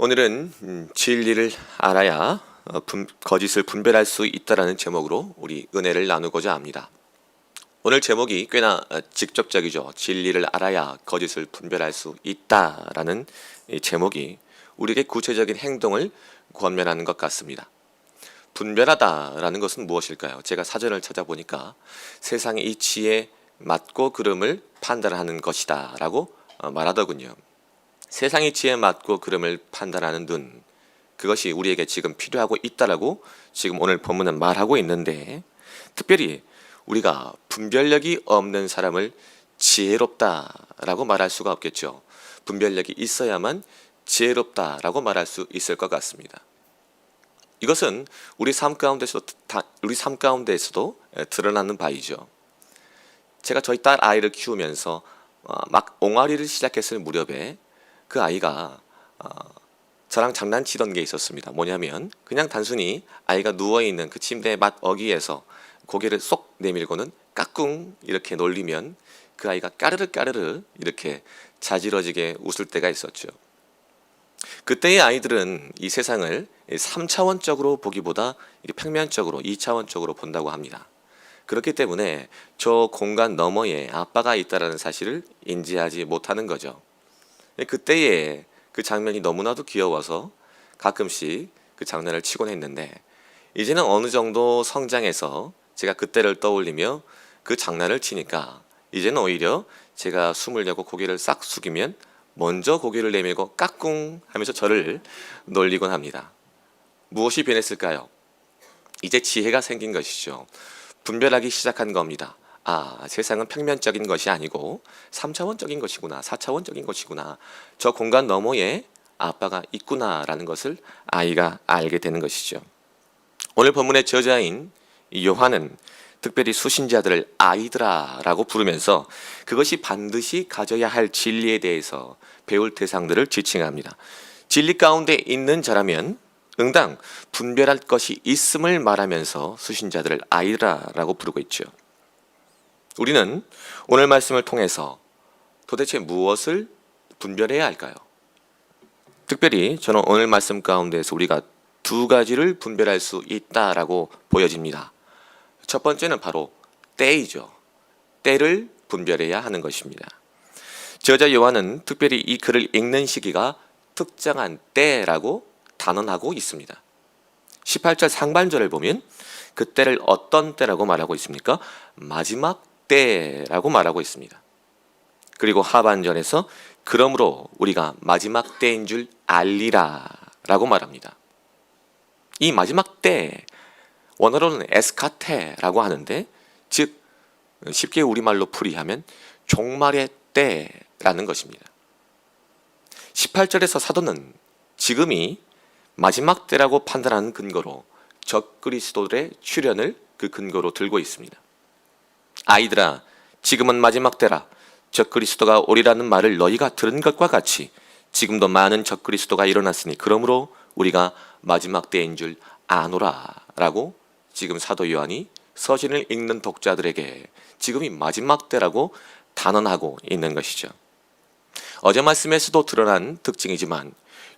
오늘은 음, 진리를 알아야 어, 분- 거짓을 분별할 수 있다라는 제목으로 우리 은혜를 나누고자 합니다. 오늘 제목이 꽤나 어, 직접적이죠. 진리를 알아야 거짓을 분별할 수 있다라는 이 제목이 우리에게 구체적인 행동을 권면하는 것 같습니다. 분별하다라는 것은 무엇일까요? 제가 사전을 찾아보니까 세상의 이치에 맞고 그름을 판단하는 것이다라고 어, 말하더군요. 세상의 지에 맞고 그름을 판단하는 눈 그것이 우리에게 지금 필요하고 있다라고 지금 오늘 본문은 말하고 있는데 특별히 우리가 분별력이 없는 사람을 지혜롭다라고 말할 수가 없겠죠. 분별력이 있어야만 지혜롭다라고 말할 수 있을 것 같습니다. 이것은 우리 삶 가운데서도 다- 우리 삶 가운데에서도 에, 드러나는 바이죠. 제가 저희 딸 아이를 키우면서 어, 막 옹알이를 시작했을 무렵에 그 아이가 어, 저랑 장난치던 게 있었습니다. 뭐냐면 그냥 단순히 아이가 누워 있는 그 침대의 맛 어기에서 고개를 쏙 내밀고는 까꿍 이렇게 놀리면 그 아이가 까르르 까르르 이렇게 자지러지게 웃을 때가 있었죠. 그때의 아이들은 이 세상을 3차원적으로 보기보다 평면적으로 2차원적으로 본다고 합니다. 그렇기 때문에 저 공간 너머에 아빠가 있다라는 사실을 인지하지 못하는 거죠. 그때의 그 장면이 너무나도 귀여워서 가끔씩 그 장난을 치곤 했는데 이제는 어느 정도 성장해서 제가 그때를 떠올리며 그 장난을 치니까 이제는 오히려 제가 숨을 내고 고개를 싹 숙이면 먼저 고개를 내밀고 까꿍 하면서 저를 놀리곤 합니다. 무엇이 변했을까요? 이제 지혜가 생긴 것이죠. 분별하기 시작한 겁니다. 아, 세상은 평면적인 것이 아니고 3차원적인 것이구나. 4차원적인 것이구나. 저 공간 너머에 아빠가 있구나라는 것을 아이가 알게 되는 것이죠. 오늘 본문의 저자인 이 요한은 특별히 수신자들을 아이들아라고 부르면서 그것이 반드시 가져야 할 진리에 대해서 배울 대상들을 지칭합니다. 진리 가운데 있는 자라면 응당 분별할 것이 있음을 말하면서 수신자들을 아이들아라고 부르고 있죠. 우리는 오늘 말씀을 통해서 도대체 무엇을 분별해야 할까요? 특별히 저는 오늘 말씀 가운데에서 우리가 두 가지를 분별할 수 있다라고 보여집니다. 첫 번째는 바로 때이죠. 때를 분별해야 하는 것입니다. 저자 요한은 특별히 이 글을 읽는 시기가 특정한 때라고 단언하고 있습니다. 18절 상반절을 보면 그 때를 어떤 때라고 말하고 있습니까? 마지막 때라고 말하고 있습니다. 그리고 하반절에서 그러므로 우리가 마지막 때인 줄 알리라 라고 말합니다. 이 마지막 때 원어로는 에스카테라고 하는데 즉 쉽게 우리말로 풀이하면 종말의 때라는 것입니다. 18절에서 사도는 지금이 마지막 때라고 판단하는 근거로 적그리스도들의 출현을 그 근거로 들고 있습니다. 아이들아 지금은 마지막 때라 적 그리스도가 오리라는 말을 너희가 들은 것과 같이 지금도 많은 적 그리스도가 일어났으니 그러므로 우리가 마지막 때인 줄 아노라라고 지금 사도 요한이 서신을 읽는 독자들에게 지금이 마지막 때라고 단언하고 있는 것이죠. 어제 말씀에서도 드러난 특징이지만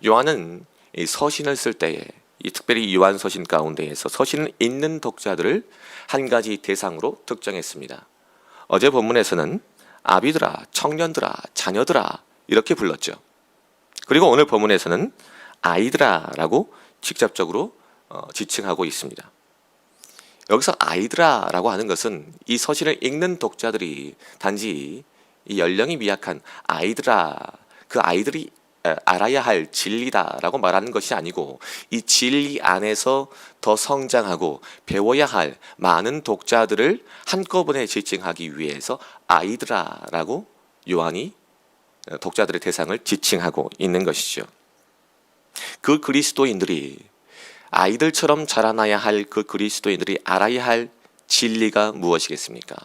요한은 이 서신을 쓸 때에 이 특별히 요한 서신 가운데에서 서신을 읽는 독자들을 한 가지 대상으로 특정했습니다. 어제 본문에서는 아비들아, 청년들아, 자녀들아 이렇게 불렀죠. 그리고 오늘 본문에서는 아이들아라고 직접적으로 어, 지칭하고 있습니다. 여기서 아이들아라고 하는 것은 이 서신을 읽는 독자들이 단지 이 연령이 미약한 아이들아 그 아이들이 에, 알아야 할 진리다라고 말하는 것이 아니고 이 진리 안에서 더 성장하고 배워야 할 많은 독자들을 한꺼번에 지칭하기 위해서 아이들아라고 요한이 어, 독자들의 대상을 지칭하고 있는 것이죠. 그 그리스도인들이 아이들처럼 자라나야 할 그 그리스도인들이 알아야 할 진리가 무엇이겠습니까?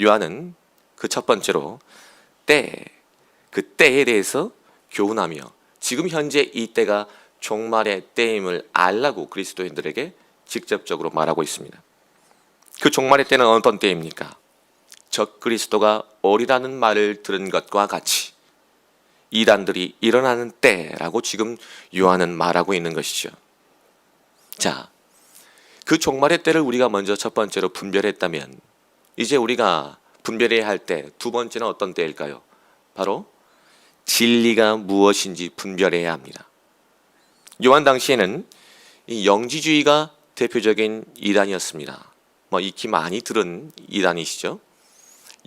요한은 그 첫 번째로 때, 그 때에 대해서 교훈하며 지금 현재 이 때가 종말의 때임을 알라고 그리스도인들에게 직접적으로 말하고 있습니다. 그 종말의 때는 어떤 때입니까? 적 그리스도가 오리라는 말을 들은 것과 같이 이단들이 일어나는 때라고 지금 요한은 말하고 있는 것이죠. 자, 그 종말의 때를 우리가 먼저 첫 번째로 분별했다면 이제 우리가 분별해야 할 때 두 번째는 어떤 때일까요? 바로 진리가 무엇인지 분별해야 합니다. 요한 당시에는 이 영지주의가 대표적인 이단이었습니다. 뭐 익히 많이 들은 이단이시죠.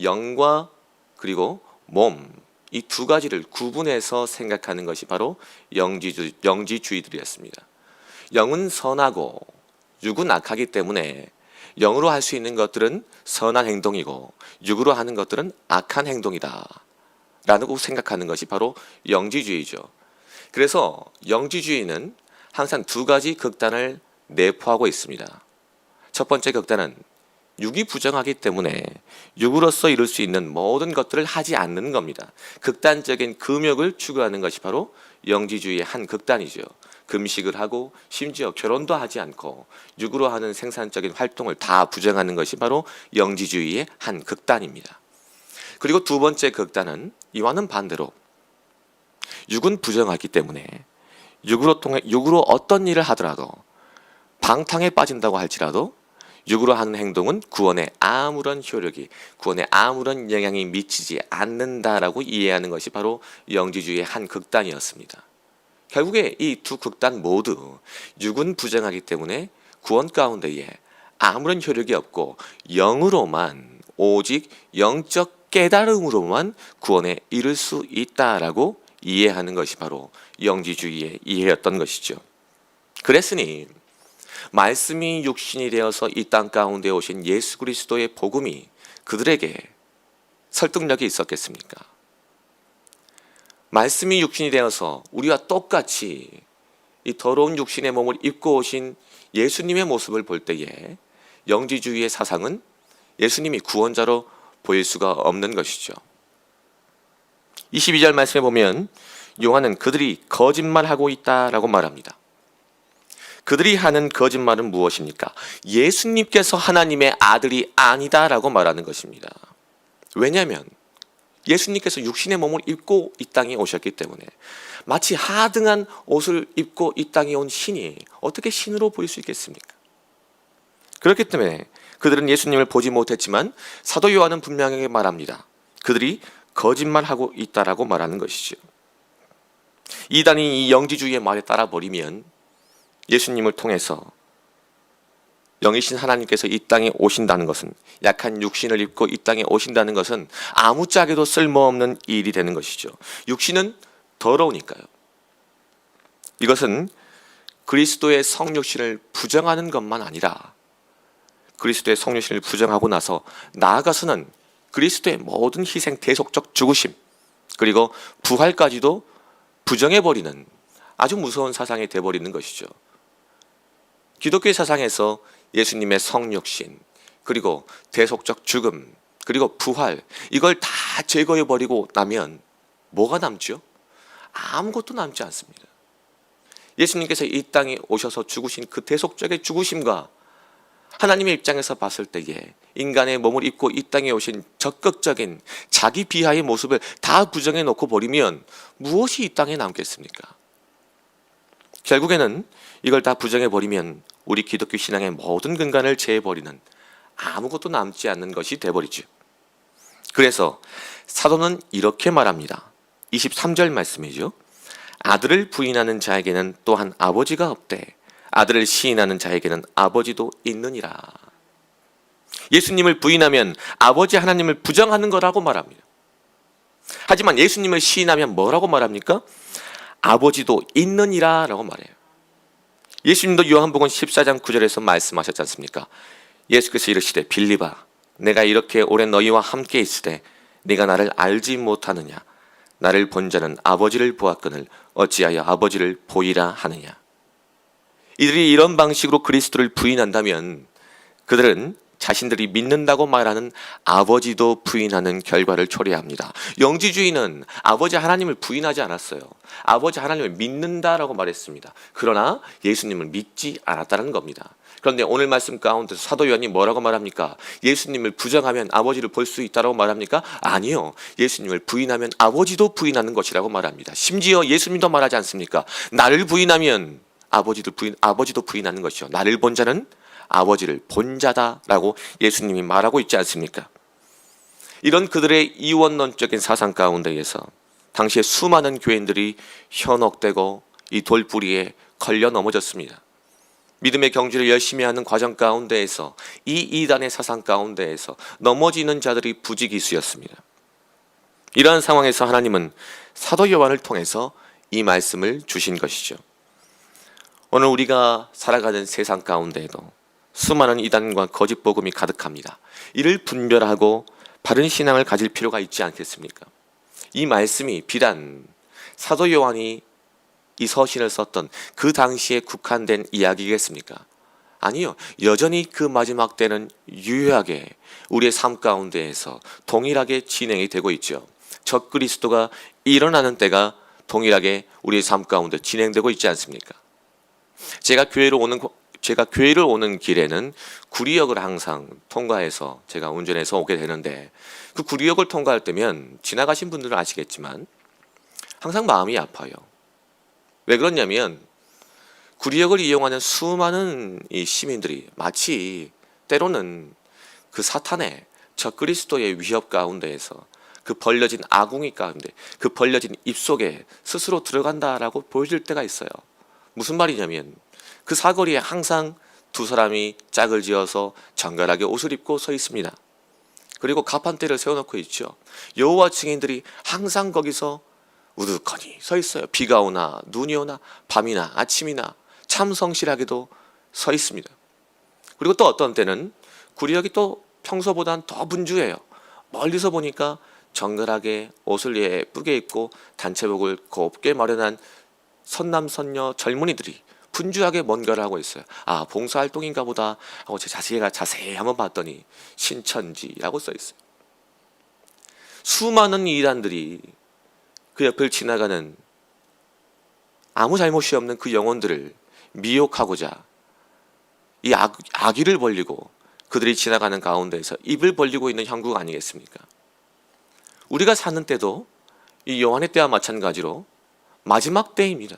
영과 그리고 몸 이 두 가지를 구분해서 생각하는 것이 바로 영지주, 영지주의들이었습니다. 영은 선하고 육은 악하기 때문에 영으로 할 수 있는 것들은 선한 행동이고 육으로 하는 것들은 악한 행동이다. 라고 생각하는 것이 바로 영지주의죠. 그래서 영지주의는 항상 두 가지 극단을 내포하고 있습니다. 첫 번째 극단은 육이 부정하기 때문에 육으로서 이룰 수 있는 모든 것들을 하지 않는 겁니다. 극단적인 금욕을 추구하는 것이 바로 영지주의의 한 극단이죠. 금식을 하고 심지어 결혼도 하지 않고 육으로 하는 생산적인 활동을 다 부정하는 것이 바로 영지주의의 한 극단입니다. 그리고 두 번째 극단은 이와는 반대로 육은 부정하기 때문에 육으로 통해 육으로 어떤 일을 하더라도 방탕에 빠진다고 할지라도 육으로 하는 행동은 구원에 아무런 효력이 구원에 아무런 영향이 미치지 않는다라고 이해하는 것이 바로 영지주의의 한 극단이었습니다. 결국에 이 두 극단 모두 육은 부정하기 때문에 구원 가운데에 아무런 효력이 없고 영으로만 오직 영적 깨달음으로만 구원에 이를 수 있다라고 이해하는 것이 바로 영지주의의 이해였던 것이죠. 그랬으니 말씀이 육신이 되어서 이 땅 가운데 오신 예수 그리스도의 복음이 그들에게 설득력이 있었겠습니까? 말씀이 육신이 되어서 우리와 똑같이 이 더러운 육신의 몸을 입고 오신 예수님의 모습을 볼 때에 영지주의의 사상은 예수님이 구원자로 보일 수가 없는 것이죠. 22절 말씀에 보면 요한은 그들이 거짓말하고 있다라고 말합니다. 그들이 하는 거짓말은 무엇입니까? 예수님께서 하나님의 아들이 아니다라고 말하는 것입니다. 왜냐하면 예수님께서 육신의 몸을 입고 이 땅에 오셨기 때문에 마치 하등한 옷을 입고 이 땅에 온 신이 어떻게 신으로 보일 수 있겠습니까? 그렇기 때문에 그들은 예수님을 보지 못했지만 사도 요한은 분명하게 말합니다. 그들이 거짓말하고 있다라고 말하는 것이죠. 이단이 이 영지주의의 말에 따라 버리면 예수님을 통해서 영이신 하나님께서 이 땅에 오신다는 것은 약한 육신을 입고 이 땅에 오신다는 것은 아무짝에도 쓸모없는 일이 되는 것이죠. 육신은 더러우니까요. 이것은 그리스도의 성육신을 부정하는 것만 아니라 그리스도의 성육신을 부정하고 나서 나아가서는 그리스도의 모든 희생 대속적 죽으심 그리고 부활까지도 부정해 버리는 아주 무서운 사상이 돼 버리는 것이죠. 기독교의 사상에서 예수님의 성육신 그리고 대속적 죽음 그리고 부활 이걸 다 제거해 버리고 나면 뭐가 남죠? 아무것도 남지 않습니다. 예수님께서 이 땅에 오셔서 죽으신 그 대속적의 죽으심과 하나님의 입장에서 봤을 때에 인간의 몸을 입고 이 땅에 오신 적극적인 자기 비하의 모습을 다 부정해 놓고 버리면 무엇이 이 땅에 남겠습니까? 결국에는 이걸 다 부정해 버리면 우리 기독교 신앙의 모든 근간을 제해 버리는 아무것도 남지 않는 것이 돼 버리죠. 그래서 사도는 이렇게 말합니다. 23절 말씀이죠. 아들을 부인하는 자에게는 또한 아버지가 없대. 아들을 시인하는 자에게는 아버지도 있느니라. 예수님을 부인하면 아버지 하나님을 부정하는 거라고 말합니다. 하지만 예수님을 시인하면 뭐라고 말합니까? 아버지도 있느니라 라고 말해요. 예수님도 요한복음 14장 9절에서 말씀하셨지 않습니까? 예수께서 이르시되 빌리바 내가 이렇게 오래 너희와 함께 있으되 네가 나를 알지 못하느냐 나를 본 자는 아버지를 보았거늘 어찌하여 아버지를 보이라 하느냐 이들이 이런 방식으로 그리스도를 부인한다면 그들은 자신들이 믿는다고 말하는 아버지도 부인하는 결과를 초래합니다. 영지주의는 아버지 하나님을 부인하지 않았어요. 아버지 하나님을 믿는다라고 말했습니다. 그러나 예수님을 믿지 않았다는 겁니다. 그런데 오늘 말씀 가운데서 사도 요한이 뭐라고 말합니까? 예수님을 부정하면 아버지를 볼 수 있다라고 말합니까? 아니요. 예수님을 부인하면 아버지도 부인하는 것이라고 말합니다. 심지어 예수님도 말하지 않습니까? 나를 부인하면 아버지도 부인 아버지도 부인하는 것이요. 나를 본 자는 아버지를 본 자다라고 예수님이 말하고 있지 않습니까? 이런 그들의 이원론적인 사상 가운데에서 당시에 수많은 교인들이 현혹되고 이 돌뿌리에 걸려 넘어졌습니다. 믿음의 경주를 열심히 하는 과정 가운데에서 이 이단의 사상 가운데에서 넘어지는 자들이 부지기수였습니다. 이러한 상황에서 하나님은 사도 요한을 통해서 이 말씀을 주신 것이죠. 오늘 우리가 살아가는 세상 가운데에도 수많은 이단과 거짓 복음이 가득합니다. 이를 분별하고 바른 신앙을 가질 필요가 있지 않겠습니까? 이 말씀이 비단 사도 요한이 이 서신을 썼던 그 당시에 국한된 이야기겠습니까? 아니요. 여전히 그 마지막 때는 유효하게 우리의 삶 가운데에서 동일하게 진행이 되고 있죠. 적 그리스도가 일어나는 때가 동일하게 우리의 삶 가운데 진행되고 있지 않습니까? 제가 교회로 오는 제가 교회를 오는 길에는 구리역을 항상 통과해서 제가 운전해서 오게 되는데 그 구리역을 통과할 때면 지나가신 분들은 아시겠지만 항상 마음이 아파요. 왜 그러냐면 구리역을 이용하는 수많은 이 시민들이 마치 때로는 그 사탄의 적 그리스도의 위협 가운데에서 그 벌려진 아궁이 가운데 그 벌려진 입 속에 스스로 들어간다라고 보여질 때가 있어요. 무슨 말이냐면 그 사거리에 항상 두 사람이 짝을 지어서 정갈하게 옷을 입고 서 있습니다. 그리고 가판대를 세워놓고 있죠. 여호와 증인들이 항상 거기서 우두커니 서 있어요. 비가 오나 눈이 오나 밤이나 아침이나 참 성실하게도 서 있습니다. 그리고 또 어떤 때는 구리역이 또 평소보단 더 분주해요. 멀리서 보니까 정갈하게 옷을 예쁘게 입고 단체복을 곱게 마련한 선남선녀 젊은이들이 분주하게 뭔가를 하고 있어요. 아 봉사활동인가 보다 하고 제 자세히가 자세히 한번 봤더니 신천지라고 써 있어요. 수많은 이단들이 그 옆을 지나가는 아무 잘못이 없는 그 영혼들을 미혹하고자 이 악, 악의를 벌리고 그들이 지나가는 가운데서 입을 벌리고 있는 형국 아니겠습니까? 우리가 사는 때도 이 요한의 때와 마찬가지로 마지막 때입니다.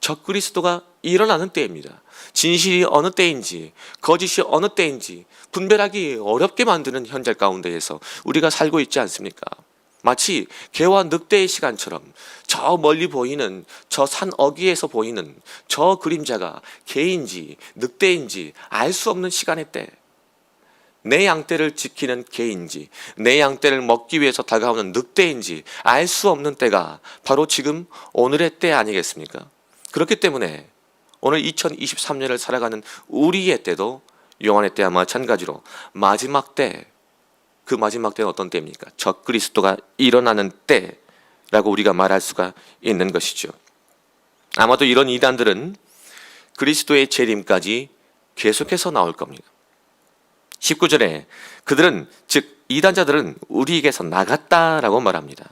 적 그리스도가 일어나는 때입니다. 진실이 어느 때인지 거짓이 어느 때인지 분별하기 어렵게 만드는 현재 가운데에서 우리가 살고 있지 않습니까? 마치 개와 늑대의 시간처럼 저 멀리 보이는 저 산 어귀에서 보이는 저 그림자가 개인지 늑대인지 알 수 없는 시간의 때. 내 양떼를 지키는 개인지 내 양떼를 먹기 위해서 다가오는 늑대인지 알 수 없는 때가 바로 지금 오늘의 때 아니겠습니까? 그렇기 때문에 오늘 2023년을 살아가는 우리의 때도 요한의 때와 마찬가지로 마지막 때 그 마지막 때는 어떤 때입니까? 적 그리스도가 일어나는 때라고 우리가 말할 수가 있는 것이죠. 아마도 이런 이단들은 그리스도의 재림까지 계속해서 나올 겁니다. 19절에 그들은 즉 이단자들은 우리에게서 나갔다라고 말합니다.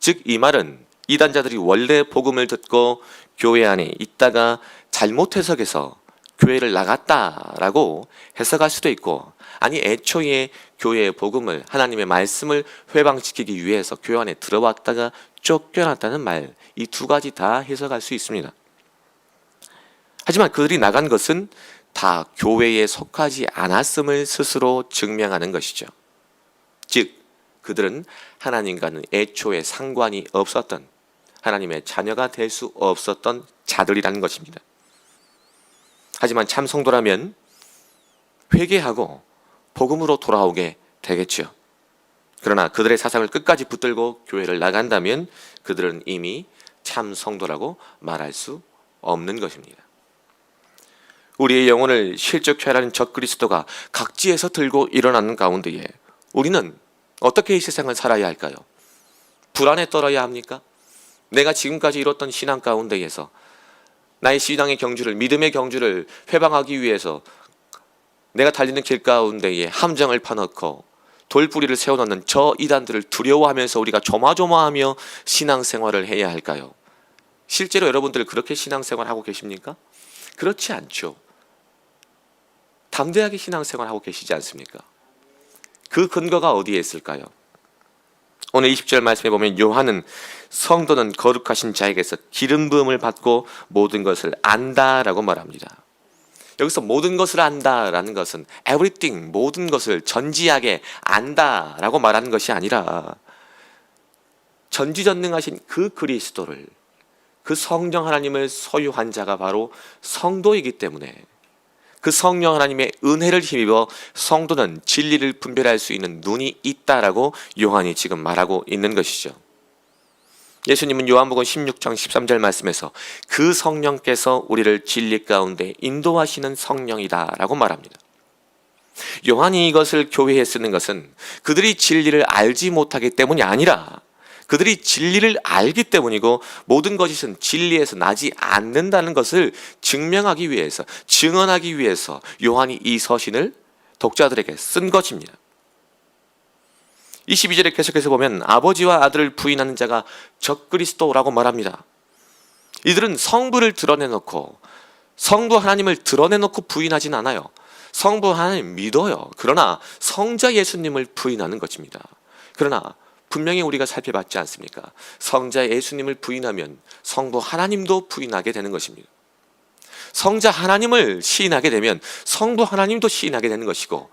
즉 이 말은 이단자들이 원래 복음을 듣고 교회 안에 있다가 잘못 해석해서 교회를 나갔다라고 해석할 수도 있고 아니 애초에 교회의 복음을 하나님의 말씀을 회방시키기 위해서 교회 안에 들어왔다가 쫓겨났다는 말 이 두 가지 다 해석할 수 있습니다. 하지만 그들이 나간 것은 다 교회에 속하지 않았음을 스스로 증명하는 것이죠. 즉 그들은 하나님과는 애초에 상관이 없었던 하나님의 자녀가 될 수 없었던 자들이라는 것입니다. 하지만 참 성도라면 회개하고 복음으로 돌아오게 되겠죠. 그러나 그들의 사상을 끝까지 붙들고 교회를 나간다면 그들은 이미 참 성도라고 말할 수 없는 것입니다. 우리의 영혼을 실족해라는 적 그리스도가 각지에서 들고 일어나는 가운데에 우리는 어떻게 이 세상을 살아야 할까요? 불안에 떨어야 합니까? 내가 지금까지 이뤘던 신앙 가운데에서 나의 신앙의 경주를 믿음의 경주를 회방하기 위해서 내가 달리는 길 가운데에 함정을 파놓고 돌뿌리를 세워놓는 저 이단들을 두려워하면서 우리가 조마조마하며 신앙생활을 해야 할까요? 실제로 여러분들 그렇게 신앙생활하고 계십니까? 그렇지 않죠. 담대하게 신앙생활하고 계시지 않습니까? 그 근거가 어디에 있을까요? 오늘 20절 말씀에 보면 요한은 성도는 거룩하신 자에게서 기름 부음을 받고 모든 것을 안다라고 말합니다. 여기서 모든 것을 안다라는 것은 everything 모든 것을 전지하게 안다라고 말하는 것이 아니라 전지전능하신 그 그리스도를 그 성령 하나님을 소유한 자가 바로 성도이기 때문에 그 성령 하나님의 은혜를 힘입어 성도는 진리를 분별할 수 있는 눈이 있다라고 요한이 지금 말하고 있는 것이죠. 예수님은 요한복음 16장 13절 말씀에서 그 성령께서 우리를 진리 가운데 인도하시는 성령이다라고 말합니다. 요한이 이것을 교회에 쓰는 것은 그들이 진리를 알지 못하기 때문이 아니라 그들이 진리를 알기 때문이고 모든 것은 진리에서 나지 않는다는 것을 증명하기 위해서 증언하기 위해서 요한이 이 서신을 독자들에게 쓴 것입니다. 22절에 계속해서 보면 아버지와 아들을 부인하는 자가 적그리스도라고 말합니다. 이들은 성부를 드러내놓고 성부 하나님을 드러내놓고 부인하진 않아요. 성부 하나님 믿어요. 그러나 성자 예수님을 부인하는 것입니다. 그러나 분명히 우리가 살펴봤지 않습니까? 성자 예수님을 부인하면 성부 하나님도 부인하게 되는 것입니다. 성자 하나님을 시인하게 되면 성부 하나님도 시인하게 되는 것이고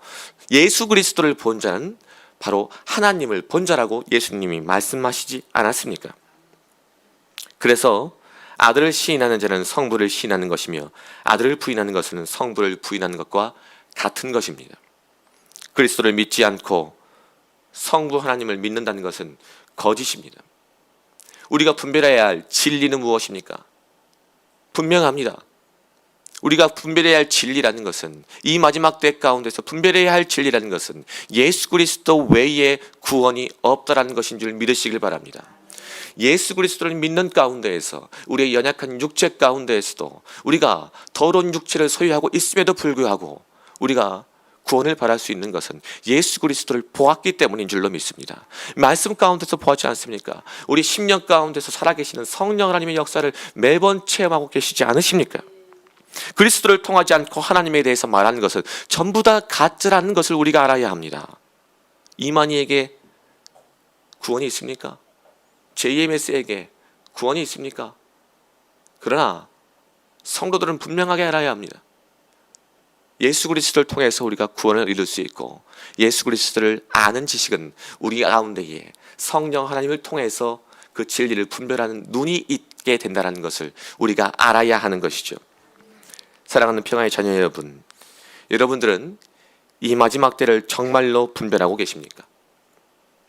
예수 그리스도를 본 자는 바로 하나님을 본 자라고 예수님이 말씀하시지 않았습니까? 그래서 아들을 시인하는 자는 성부를 시인하는 것이며 아들을 부인하는 것은 성부를 부인하는 것과 같은 것입니다. 그리스도를 믿지 않고 성부 하나님을 믿는다는 것은 거짓입니다. 우리가 분별해야 할 진리는 무엇입니까? 분명합니다. 우리가 분별해야 할 진리라는 것은 이 마지막 때 가운데서 분별해야 할 진리라는 것은 예수 그리스도 외에 구원이 없다라는 것인 줄 믿으시길 바랍니다. 예수 그리스도를 믿는 가운데에서 우리의 연약한 육체 가운데에서도 우리가 더러운 육체를 소유하고 있음에도 불구하고 우리가 구원을 바랄 수 있는 것은 예수 그리스도를 보았기 때문인 줄로 믿습니다. 말씀 가운데서 보았지 않습니까? 우리 10년 가운데서 살아계시는 성령 하나님의 역사를 매번 체험하고 계시지 않으십니까? 그리스도를 통하지 않고 하나님에 대해서 말하는 것은 전부 다 가짜라는 것을 우리가 알아야 합니다. 이만희에게 구원이 있습니까? JMS에게 구원이 있습니까? 그러나 성도들은 분명하게 알아야 합니다. 예수 그리스도를 통해서 우리가 구원을 이룰 수 있고 예수 그리스도를 아는 지식은 우리 가운데에 성령 하나님을 통해서 그 진리를 분별하는 눈이 있게 된다는 것을 우리가 알아야 하는 것이죠. 사랑하는 평화의 자녀 여러분, 여러분들은 이 마지막 때를 정말로 분별하고 계십니까?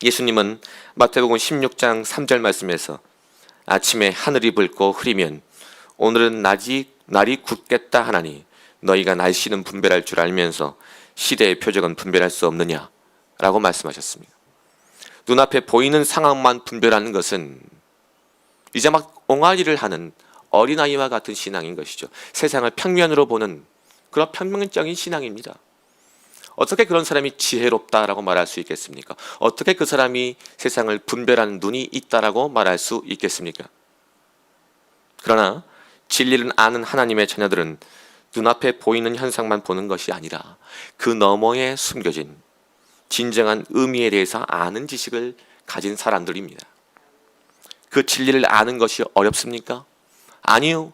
예수님은 마태복음 16장 3절 말씀에서 아침에 하늘이 붉고 흐리면 오늘은 낮이 날이 굳겠다 하나니 너희가 날씨는 분별할 줄 알면서 시대의 표적은 분별할 수 없느냐 라고 말씀하셨습니다. 눈앞에 보이는 상황만 분별하는 것은 이제 막 옹알이를 하는 어린아이와 같은 신앙인 것이죠. 세상을 평면으로 보는 그런 평면적인 신앙입니다. 어떻게 그런 사람이 지혜롭다라고 말할 수 있겠습니까? 어떻게 그 사람이 세상을 분별하는 눈이 있다라고 말할 수 있겠습니까? 그러나 진리를 아는 하나님의 자녀들은 눈앞에 보이는 현상만 보는 것이 아니라 그 너머에 숨겨진 진정한 의미에 대해서 아는 지식을 가진 사람들입니다. 그 진리를 아는 것이 어렵습니까? 아니요.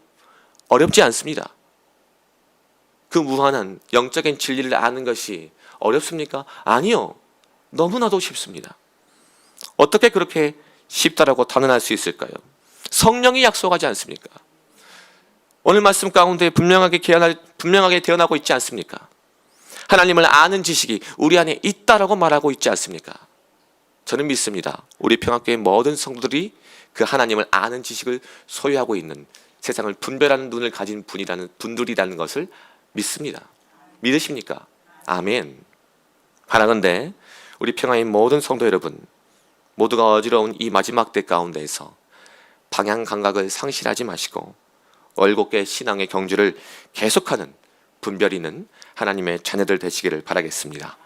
어렵지 않습니다. 그 무한한 영적인 진리를 아는 것이 어렵습니까? 아니요. 너무나도 쉽습니다. 어떻게 그렇게 쉽다라고 단언할 수 있을까요? 성령이 약속하지 않습니까? 오늘 말씀 가운데 분명하게 개헌 분명하게 태어나고 있지 않습니까? 하나님을 아는 지식이 우리 안에 있다라고 말하고 있지 않습니까? 저는 믿습니다. 우리 평화교회 모든 성도들이 그 하나님을 아는 지식을 소유하고 있는 세상을 분별하는 눈을 가진 분이라는 분들이라는 것을 믿습니다. 믿으십니까? 아멘. 바라건대 우리 평화의 모든 성도 여러분 모두가 어지러운 이 마지막 때 가운데에서 방향 감각을 상실하지 마시고 월곡계 신앙의 경주를 계속하는 분별이는 하나님의 자녀들 되시기를 바라겠습니다.